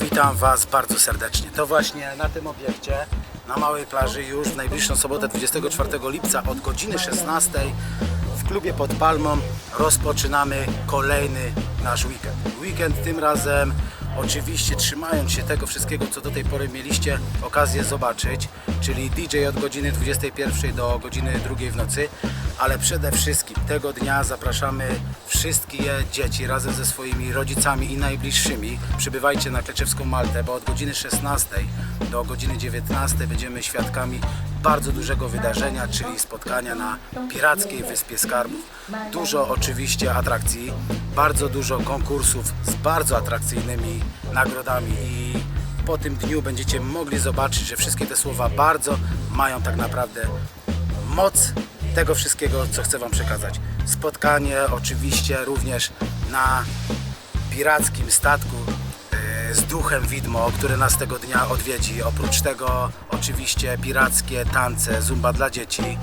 Witam Was bardzo serdecznie. To właśnie na tym obiekcie, na małej plaży, już w najbliższą sobotę 24 lipca od godziny 16 w klubie pod Palmą rozpoczynamy kolejny nasz weekend. Weekend tym razem oczywiście trzymając się tego wszystkiego, co do tej pory mieliście okazję zobaczyć, czyli DJ od godziny 21 do godziny 2 w nocy, ale przede wszystkim tego dnia zapraszamy wszystkie dzieci razem ze swoimi rodzicami i najbliższymi. Przybywajcie na Kleczewską Maltę, bo od godziny 16 do godziny 19 będziemy świadkami bardzo dużego wydarzenia, czyli spotkania na Pirackiej Wyspie Skarbów. Dużo oczywiście atrakcji, bardzo dużo konkursów z bardzo atrakcyjnymi nagrodami i po tym dniu będziecie mogli zobaczyć, że wszystkie te słowa bardzo mają tak naprawdę moc tego wszystkiego, co chcę Wam przekazać. Spotkanie oczywiście również na pirackim statku e, z duchem widmo, który nas tego dnia odwiedzi. Oprócz tego oczywiście pirackie tance, zumba dla dzieci, e,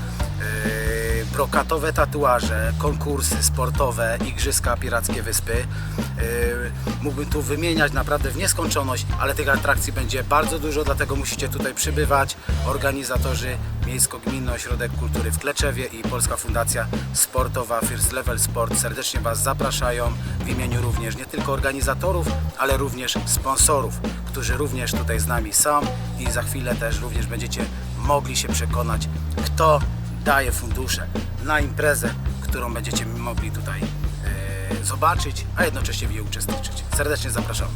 brokatowe tatuaże, konkursy sportowe, igrzyska pirackie wyspy. E, Mógłbym tu wymieniać naprawdę w nieskończoność, ale tych atrakcji będzie bardzo dużo, dlatego musicie tutaj przybywać. Organizatorzy Miejsko-Gminny Ośrodek Kultury w Kleczewie i Polska Fundacja Sportowa First Level Sport serdecznie Was zapraszają w imieniu również nie tylko organizatorów, ale również sponsorów, którzy również tutaj z nami są i za chwilę też również będziecie mogli się przekonać, kto daje fundusze na imprezę, którą będziecie mogli tutaj e, zobaczyć, a jednocześnie w niej uczestniczyć. Serdecznie zapraszam.